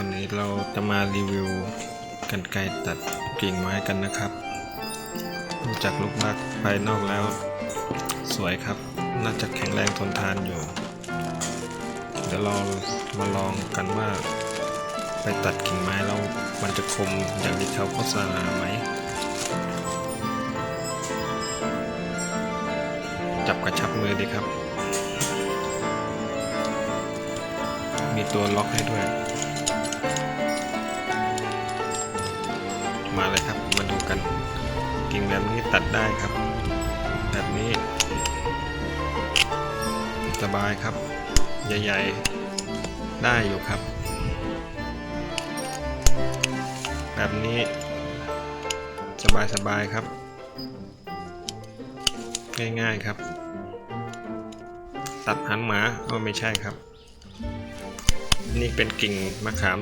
วันนี้เราจะมารีวิวกันไกรตัดกิ่งไม้กันนะครับดูจากลูกลักษณ์ภายนอกแล้ว สวยครับ น่าจะแข็งแรงทนทานอยู่ เดี๋ยวเรามาลองกันว่า ไปตัดกิ่งไม้แล้วมันจะคมอย่างที่เขาโฆษณาไหม จับกระชับมือดีครับ มีตัวล็อกให้ด้วย มาเลยครับ มาดูกัน กิ่งแบบนี้ตัดได้ครับ แบบนี้ สบายครับ ใหญ่ๆ ได้อยู่ครับ แบบนี้ สบายๆครับ ง่ายๆครับ ตัดหันหมาก็ไม่ใช่ครับ นี่เป็นกิ่งมะขาม